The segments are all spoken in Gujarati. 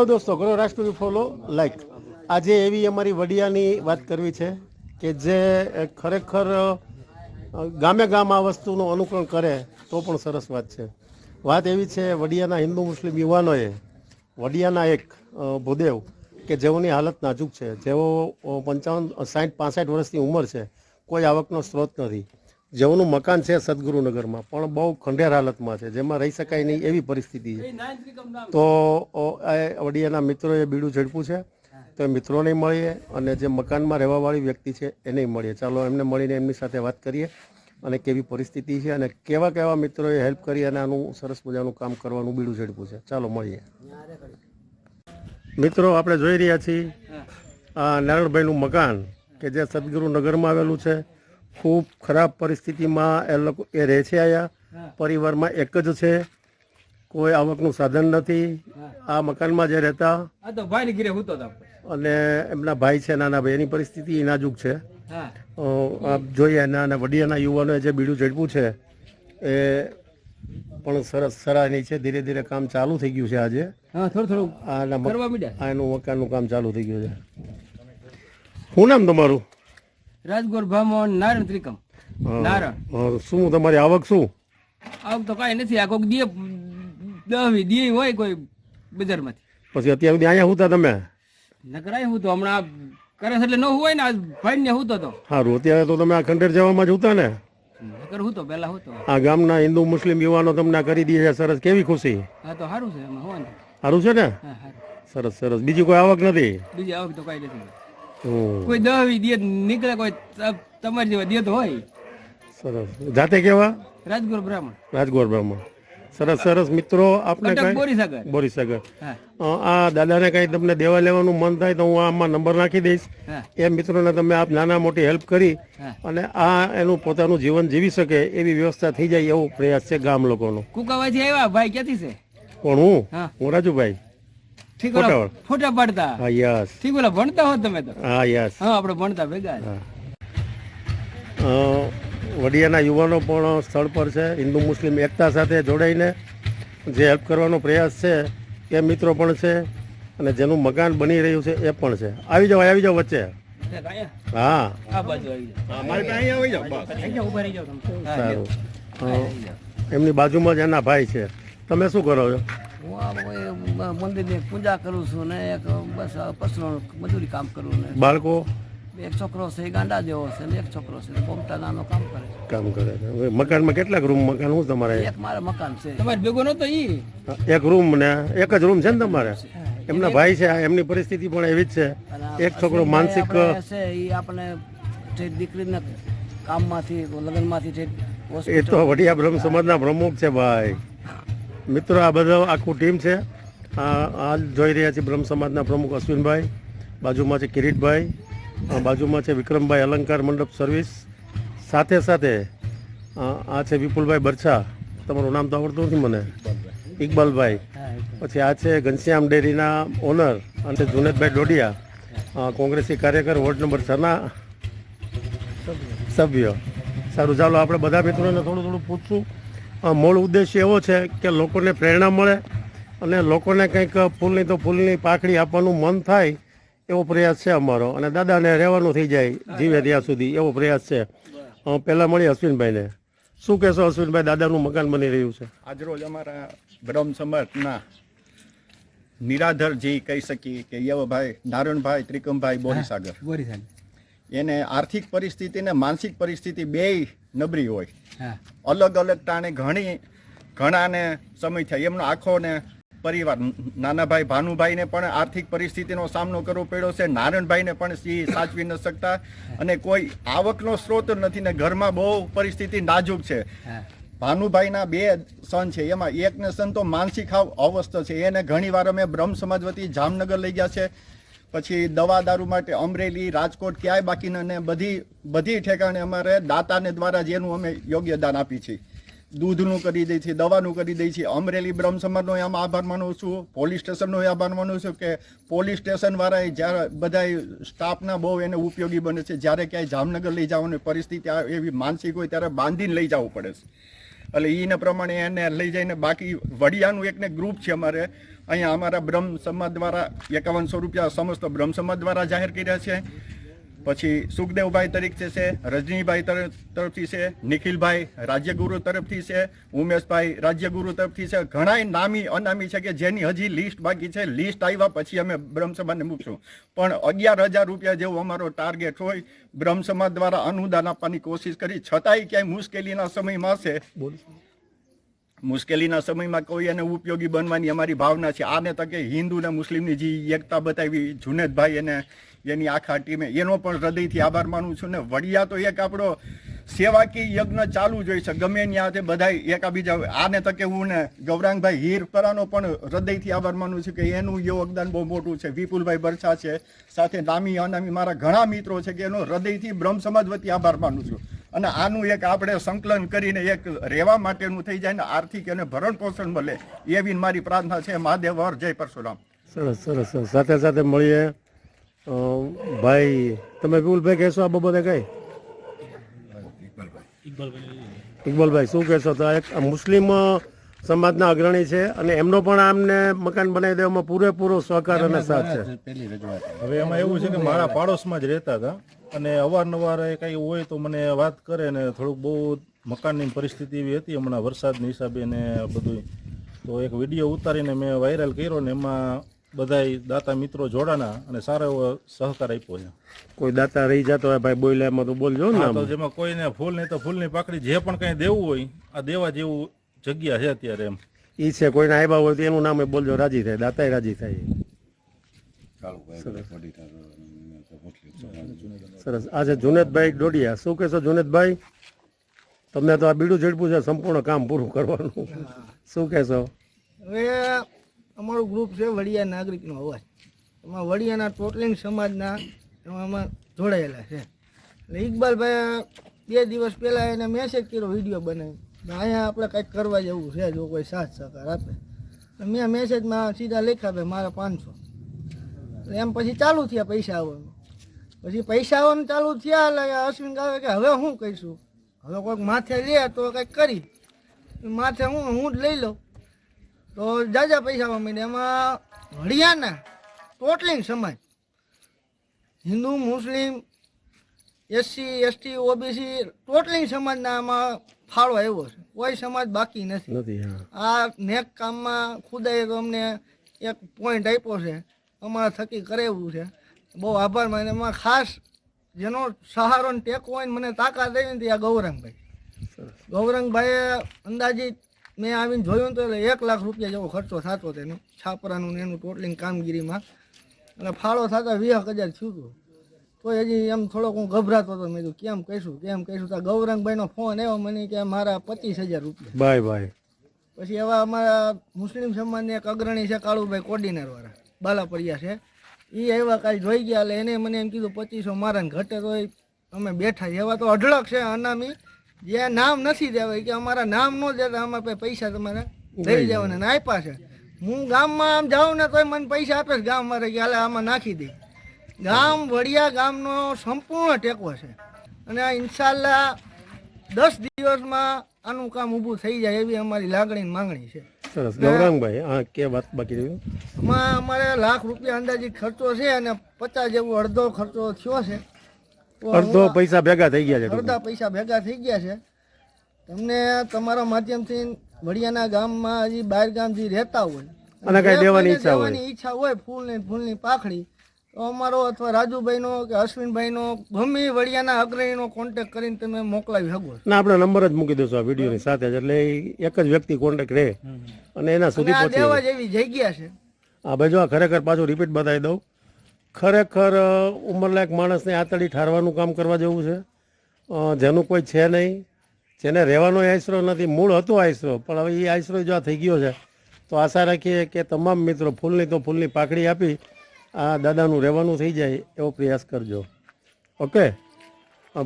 હાલો દોસ્તો કરો રાષ્ટ્રીય ફોલો લાઈક આજે એવી અમારી વડિયાની વાત કરવી છે કે જે ખરેખર ગામે ગામ આ વસ્તુનું અનુકરણ કરે તો પણ સરસ વાત છે. વાત એવી છે વડિયાના હિન્દુ મુસ્લિમ યુવાનોએ, વડિયાના એક ભૂદેવ કે જેઓની હાલત નાજુક છે, જેઓ પંચાવન સાઠ પાસઠ વર્ષની ઉંમર છે, કોઈ આવકનો સ્ત્રોત નથી. જેઓનું મકાન છે સદગુરુનગરમાં પણ બહુ ખંડેર હાલતમાં છે જેમાં રહી શકાય નહીં એવી પરિસ્થિતિ છે. તો વડિયાના મિત્રોએ બીડું ઝડપું છે તો એ મિત્રોને મળીએ અને જે મકાનમાં રહેવાવાળી વ્યક્તિ છે એને મળીએ. ચાલો એમને મળીને એમની સાથે વાત કરીએ અને કેવી પરિસ્થિતિ છે અને કેવા કેવા મિત્રોએ હેલ્પ કરી અને આનું સરસ મજાનું કામ કરવાનું બીડું ઝડપું છે. ચાલો મળીએ. મિત્રો આપણે જોઈ રહ્યા છીએ આ નારાયણભાઈનું મકાન કે જે સદગુરુનગરમાં આવેલું છે ખૂબ ખરાબ પરિસ્થિતિમાં એ લોકો એ રહે છે અહીંયા. પરિવારમાં એક જ છે. કોઈ આવકનું સાધન નથી. આ મકાનમાં જે રહેતા. અને એમના ભાઈ છે નાના ભાઈ. એની પરિસ્થિતિ નાજુક છે. આપ જોઈએ અને અને વડિયાના યુવાનોએ જે બીડું ઝડપું છે એ પણ સરસ સરાહની છે. ધીરે ધીરે કામ ચાલુ થઈ ગયું છે આજે. હા થોડું થોડું આના એનું મકાનનું કામ ચાલુ થઈ ગયું છે. શું નામ તમારું? રાજગોર ભામણ નારાયણ ત્રિકમ. નારણ શું તમારી આવક શું? આવક તો કાંઈ નથી આ કોઈક દીએ દહવી દીએ હોય કોઈ બજારમાંથી. પછી અત્યાર સુધી અહીંયા હતા તમે? નકરાય હું તો હમણાં કરે છે એટલે ન હોય ને ભાઈ ને હું તો. સારું અત્યારે તો તમે આ ખંડેર જવામાં જ હતા ને? નકર હું તો પહેલા તો આ ગામના હિન્દુ મુસ્લિમ યુવાનો તમને કરી દે છે સરસ. કેવી ખુશી? હા તો સારું છે એમાં સારું છે ને? સરસ સરસ. બીજી કોઈ આવક નથી? બીજી આવક તો કઈ નથી. કોઈ દહવી દીએ નીકળે કોઈ તમારી જેવા દીએ હોય. સરસ. જાતે કેવા? રાજગોર બ્રાહ્મણ. રાજગોર બ્રાહ્મણ. સરસ સરસ. મિત્રો આપને કઈ બોરી સાગર બોરી સાગર હા. અ, આ દાદાને કઈ તમને દેવા લેવાનું મન થાય તો હું આમાં નંબર નાખી દઈશ. એ મિત્રોને તમે આપ નાના મોટી હેલ્પ કરી અને આ એનું પોતાનું જીવન જીવી શકે એવી વ્યવસ્થા થઈ જાય એવો પ્રયાસ છે ગામ લોકોનો. કુકાવાજી આવ્યા? ભાઈ ક્યાંથી છે? કોણ હું. હું રાજુભાઈ. ઠીક ફોટા પાડતા? હા યસ. ઠીક ઓલા ભણતા હોત તમે તો? હા યસ. હા આપણે ભણતા ભેગા વડિયાના યુવાનો પણ સ્થળ પર છે હિન્દુ મુસ્લિમ એકતા સાથે જોડાઈને જે હેલ્પ કરવાનો પ્રયાસ છે એ મિત્રો પણ છે અને જેનું મકાન બની રહ્યું છે એ પણ છે. આવી જાઓ આવી જાઓ વચ્ચે. હા. આ બાજુ આવી જાઓ. મારી પાસે આવી જાઓ અહીં જાઓ, ઊભા રહી જાઓ તમે. હા, સારું. હા. એમની બાજુમાં જ એના ભાઈ છે. તમે શું કરો છો? હું મંદિરની પૂજા કરું છું ને એક બસ પર્સનલ મજૂરી કામ કરું ને. બાળકો? એક છોકરો છે એ ગાંડા જેવો છે ને એક છોકરો છે એ નાનો કામ કરે કામ કરે છે. મકાનમાં કેટલાક રૂમ મકાન હું તમારે? એક મારે મકાન છે. તમારે ભેગો નતો ઈ? એક રૂમ ને એક જ રૂમ છે ને તમારે? એમના ભાઈ છે એમની પરિસ્થિતિ પણ એવી જ છે. એક છોકરો માનસિક છે એ આપણે જે દીકરીને કામમાંથી લગ્નમાંથી એ તો વડિયા બ્રહ્મ સમાજના પ્રમુખ છે ભાઈ. મિત્રો, આ બધા, આખું ટીમ છે. આ જોઈ રહ્યા છે બ્રહ્મ સમાજના પ્રમુખ અશ્વિનભાઈ, બાજુમાં છે કિરીટભાઈ બાજુમાં છે વિક્રમભાઈ અલંકાર મંડપ સર્વિસ સાથે સાથે, આ છે વિપુલભાઈ બરછા. તમારું નામ તો આવડતું નથી મને. ઇકબાલભાઈ. પછી આ છે ઘનશ્યામ ડેરીના ઓનર અને જુનેદભાઈ ડોડિયા. કોંગ્રેસી કાર્યકર, વોર્ડ નંબર છના સભ્ય. સારું, ચાલો આપણે બધા મિત્રોને થોડું થોડું પૂછશું. મૂળ ઉદ્દેશ્ય એવો છે કે લોકોને પ્રેરણા મળે અને લોકોને કંઈક ફૂલની તો ફૂલની પાખડી આપવાનું મન થાય એવો પ્રયાસ છે અમારો. અને દાદાને રહેવાનું થઈ જાય જીવે ત્યાં સુધી એવો પ્રયાસ છે. પહેલાં મળીએ અશ્વિનભાઈને. શું કહેશો અશ્વિનભાઈ દાદાનું મકાન બની રહ્યું છે? આજરોજ અમારા બ્રહ્મ સમાજના નિરાધર જે કહી શકીએ કે યવભાઈ નારણભાઈ ત્રિકમભાઈ બોરીસાગર. બોરી એને આર્થિક પરિસ્થિતિ ને માનસિક પરિસ્થિતિ બેય નબળી હોય. અલગ અલગ ટાણે ઘણી ઘણાને સમય થાય. એમનો આખો ને પરિવાર નાનાભાઈ ભાનુભાઈને પણ આર્થિક પરિસ્થિતિનો સામનો કરવો પડ્યો છે. નારાયણભાઈને પણ સી સાચવી ન શકતા. અને કોઈ આવકનો સ્ત્રોત નથી ને ઘરમાં બહુ પરિસ્થિતિ નાજુક છે. ભાનુભાઈના બે સન છે. એમાં એકને સન તો માનસિક અવસ્થ છે. એને ઘણી વાર અમે બ્રહ્મ સમાજ વતી જામનગર લઈ ગયા છે. પછી દવા દારૂ માટે અમરેલી, રાજકોટ ક્યાંય બાકી ન- બધી બધી ઠેકાણે અમારે દાતાને દ્વારા જેનું અમે યોગ્ય દાન આપી છે. દૂધનું કરી દઈએ છીએ દવાનું કરી દઈએ છીએ અમરેલી બ્રહ્મ સમાજનો આમાં આભાર માનું છું. પોલીસ સ્ટેશનનો આભાર માનું છું કે પોલીસ સ્ટેશનવાળાએ જ્યારે બધા સ્ટાફના બહુ એને ઉપયોગી બને છે. જ્યારે ક્યાંય જામનગર લઈ જવાની પરિસ્થિતિ એવી માનસિક હોય ત્યારે બાંધીને લઈ જવું પડે છે. એટલે એને પ્રમાણે એને લઈ જઈને બાકી વડિયાનું એકને ગ્રુપ છે અમારે. અહીંયા અમારા બ્રહ્મ સમાજ દ્વારા એકાવનસો રૂપિયા સમસ્ત બ્રહ્મ સમાજ દ્વારા જાહેર કર્યા છે. પછી સુખદેવભાઈ તરીકે છે, રજનીભાઈ તરફથી છે, નિખિલભાઈ રાજ્યગુરુ તરફથી છે, ઉમેશભાઈ રાજ્યગુરુ તરફથી છે. ઘણાય નામી, અનામી છે કે જેની હજી લિસ્ટ બાકી છે. લિસ્ટ આવ્યા પછી અમે બ્રહ્મસભાને મૂકશું. પણ અગિયાર હજાર રૂપિયા જેવો અમારો ટાર્ગેટ હોય બ્રહ્મસમાજ દ્વારા અનુદાન આપવાની કોશિશ કરી. છતાંય ક્યાંય મુશ્કેલીના સમયમાં છે. મુશ્કેલીના સમયમાં કોઈ એને ઉપયોગી બનવાની અમારી ભાવના છે. આને તકે હિન્દુ ને મુસ્લિમની જે એકતા બતાવી જુનેદભાઈ એને એની આખા ટીમે. એનો પણ હૃદયથી આભાર માનું છું ને વડિયા તો એક આપણો સેવાકીય યજ્ઞ ચાલુ જ હોય છે. ગમે ત્યાંથી બધા એકાબીજા આને તકે હું ને ગૌરાંગભાઈ હીરપરાનો પણ હૃદયથી આભાર માનું છું કે એનું યોગદાન બહુ મોટું છે. વિપુલભાઈ બરછા છે. સાથે નામી અનામી મારા ઘણા મિત્રો છે કે એનો હૃદયથી બ્રહ્મ સમાજ વતી આભાર માનું છું. અને આનું એક આપણે સંકલન કરીને એક રહેવા માટેનું થઈ જાય ને આર્થિક અને ભરણ પોષણ મળે એવી મારી પ્રાર્થના છે. મહાદેવ હર જય પરશુરામ. સરસ સરસ સાથે સાથે મળીએ. ભાઈ તમે વિપુલભાઈ કહેશો આ બાબતે કઈ? ઇકબાલભાઈ શું કહેશો? તો એક મુસ્લિમ સમાજના અગ્રણી છે અને એમનો પણ આમને મકાન બનાવી દેવામાં પૂરેપૂરો સહકાર અને સાથ છે. હવે એમાં એવું છે કે મારા પાડોશમાં જ રહેતા હતા. અને અવારનવાર એ કંઈ હોય તો મને વાત કરે ને થોડુંક બહુ મકાનની પરિસ્થિતિ એવી હતી હમણાં વરસાદની હિસાબે ને બધું તો એક વીડિયો ઉતારીને મેં વાયરલ કર્યો ને એમાં બધાય દાતા મિત્રો જોડાના અને સારો એવો સહકાર આપ્યો છે કોઈ દાતા રહી જતો હોય ભાઈ બોલે એમાં તો બોલજો ને તો જેમાં કોઈને ફૂલ નહીં તો ફૂલની પાકડી જે પણ કંઈ દેવું હોય આ દેવા જેવું જગ્યા છે અત્યારે એમ. ઈ છે કોઈને આવ્યા હોય તો એનું નામ બોલજો રાજી થાય દાતાએ રાજી થાય. સરસ. આજે જુનેદભાઈ ડોડિયા. શું કહેશો જુનેદભાઈ? તમને તો આ બીડું ઝડપું છે, સંપૂર્ણ કામ પૂરું કરવાનું. શું કહેશો? હવે અમારું ગ્રુપ છે વડિયા નાગરિકનો અવાજ. એમાં વડિયાના ટોટલિંગ સમાજના એમાં જોડાયેલા છે. એટલે ઇકબાલભાઈ બે દિવસ પહેલાં એને મેસેજ કર્યો વીડિયો બનાવી. અહીંયા આપણે કંઈક કરવા જેવું છે, જો કોઈ સાથ સહકાર આપે. મેં મેસેજમાં સીધા લખ્યા ભાઈ મારા પાંચસો. એમ પછી ચાલુ થયા પૈસા આવવાનું. પછી પૈસા આવવાનું ચાલુ થયા એટલે અશ્વિન કહે કે હવે શું કહીશું? હવે કોઈક માથે લે તો કંઈક કરી. માથે હું હું જ લઈ લઉં. તો જાજા પૈસા આવવા એમાં હળિયાના ટોટલિંગ સમાજ. હિન્દુ મુસ્લિમ એસસી એસટી ઓબીસી ટોટલિંગ સમાજના આમાં ફાળો આવ્યો છે. કોઈ સમાજ બાકી નથી. નથી આ નેક કામમાં ખુદાએ તો અમને એક પોઈન્ટ આપ્યો છે. અમારા થકી કરેવું છે. બહુ આભાર માને એમાં ખાસ જેનો સહારો ને ટેકો હોય ને મને તાકાત આવી ને આ ગૌરંગભાઈ. ગૌરંગભાઈએ અંદાજિત મેં આવીને જોયું તો એટલે એક લાખ રૂપિયા જેવો ખર્ચો થતો તેનો છાપરાનું ને એનું ટોટલિંગ કામગીરીમાં. અને ફાળો થતા વીસ હજાર થયું હતું. તો હજી એમ થોડોક હું ગભરાતો હતો મેં કેમ કહીશું કેમ કહીશું? તો ગૌરંગભાઈનો ફોન આવ્યો મને કે મારા પચીસ હજાર રૂપિયા. Bye bye. પછી એવા અમારા મુસ્લિમ સમાજની એક અગ્રણી છે કાળુભાઈ કોર્ડિનેટર વાળા બાલાપરિયા છે. એ આવ્યા કાંઈ જોઈ ગયા એટલે એને મને એમ કીધું પચીસો મારા ઘટે તો અમે બેઠા એવા તો અઢળક છે અનામી. જે નામ નથી દેવાય કે અમારા નામ ન દેતા આમાં પછી પૈસા તમારે લઈ જવાના ને આપ્યા છે. હું ગામમાં આમ જાઉં ને તોય મને પૈસા આપે છે ગામ મારે કે હાલે આમાં નાખી દે. ગામ વડિયા ગામનો સંપૂર્ણ ટેકો છે. અને આ ઇન્શાલ્લા દસ દિવસમાં આનું કામ ઊભું થઈ જાય એવી અમારી લાગણી માંગણી છે. સરસ. ગૌરાંગભાઈ હા કે વાત બાકી રહ્યું? એમાં અમારે લાખ રૂપિયા અંદાજિત ખર્ચો છે અને પચાસ જેવો અડધો ખર્ચો થયો છે. અડધો પૈસા ભેગા થઈ ગયા છે અડધા પૈસા ભેગા થઈ ગયા છે. તમને તમારા માધ્યમથી વડિયાના ગામમાં હજી બહાર ગામ જે રહેતા હોય. અને કઈ દેવાની ઈચ્છા હોય. ઈચ્છા હોય ફૂલની ફૂલની પાખડી. અમારો અથવા રાજુભાઈનો કે અશ્વિનભાઈનો ગમે વડિયાના અગ્રણીનો કોન્ટેક્ટ કરીને તમે મોકલાવી શકો ના આપણે નંબર જ મૂકી દેશો આ વિડીયોની સાથે જ. એટલે એક જ વ્યક્તિ કોન્ટેક્ટ રહે. અને એના સુધી આ દેવા જેવી જગ્યા છે. હા બાજુ આ ખરેખર પાછું રિપીટ બતાવી દઉં. ખરેખર ઉંમરલાયક માણસને આતડી ઠારવાનું કામ કરવા જેવું છે. જેનું કોઈ છે નહીં. જેને રહેવાનો આશરો નથી મૂળ હતો આશરો પણ હવે એ આશરો જો આ થઈ ગયો છે તો આશા રાખીએ કે તમામ મિત્રો ફૂલની તો ફૂલની પાકડી આપી આ દાદાનું રહેવાનું થઈ જાય એવો પ્રયાસ કરજો. ઓકે?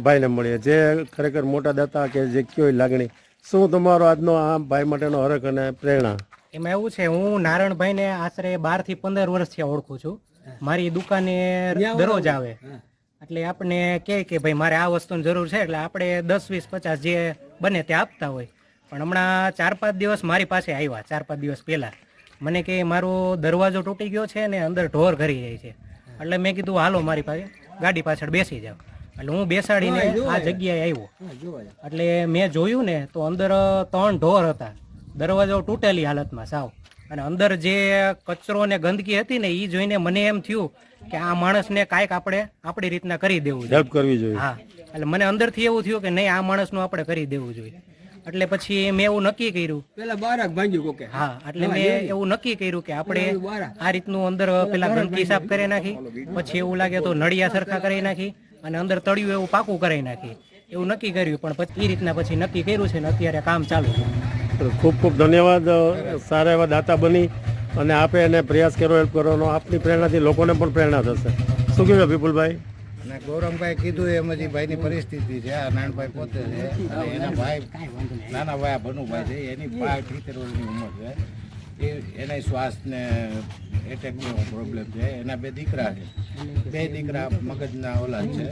ભાઈને મળીએ. જે ખરેખર મોટા દાતા કે જે કયો લાગણી. શું તમારો આજનો આ ભાઈ માટેનો હરખ અને પ્રેરણા? એમાં એવું છે હું નારાયણભાઈને આશરે બારથી પંદર વર્ષથી ઓળખું છું. મારી દુકાને દરરોજ આવે. એટલે આપણે કહે કે ભાઈ મારે આ વસ્તુની જરૂર છે. એટલે આપણે દસ વીસ પચાસ જે બને તે આપતા હોય. પણ હમણાં ચાર પાંચ દિવસ મારી પાસે આવ્યા ચાર પાંચ દિવસ પહેલા. મને કે મારો દરવાજો તૂટી ગયો છે ને અંદર ઢોર ઘરી જાય છે. એટલે મેં કીધું હાલો મારી પાસે ગાડી પાછળ બેસી જાઓ. એટલે હું બેસાડીને આ જગ્યાએ આવ્યો. એટલે મેં જોયું ને તો અંદર ત્રણ ઢોર હતા. દરવાજો તૂટેલી હાલતમાં સાવ. અને અંદર જે કચરો ને ગંદકી હતી ને એ જોઈને મને એમ થયું કે આ માણસને કાંઈક આપણે આપણી રીતના કરી દેવું જોઈએ. હેલ્પ કરવી જોઈએ. હા. એટલે મને અંદરથી એવું થયું કે નહીં આ માણસનું આપણે કરી દેવું જોઈએ. એટલે પછી મેં એવું નક્કી કર્યું. પેલા બારક ભાંગ્યું કોકે? હા એટલે મેં એવું નક્કી કર્યું કે આપણે આ રીતનું અંદર પેલા ગંદકી સાફ કરી નાખી પછી એવું લાગે તો નળિયા સરખા કરી નાખી અને અંદર તળિયું એવું પાકું કરી નાખી. એવું નક્કી કર્યું પણ પછી એ રીતના પછી નક્કી કર્યું છે ને અત્યારે કામ ચાલુ છે. ખૂબ ખૂબ ધન્યવાદ સારા એવા દાતા બની અને આપે એને પ્રયાસ કર્યો હેલ્પ કરવાનો આપની પ્રેરણાથી લોકોને પણ પ્રેરણા થશે. શું કહેવાય વિપુલભાઈ? અને ગૌરંગભાઈ કીધું એમ જ ભાઈની પરિસ્થિતિ છે, આ નાનભાઈ પોતે છે અને એના ભાઈ નાના ભાઈ ભનુભાઈ છે, એની પાંચ સિત્તેર વર્ષની ઉંમર છે. એ એને શ્વાસને એટેકનો પ્રોબ્લેમ છે. એના બે દીકરા છે. બે દીકરા મગજના ઓલા છે.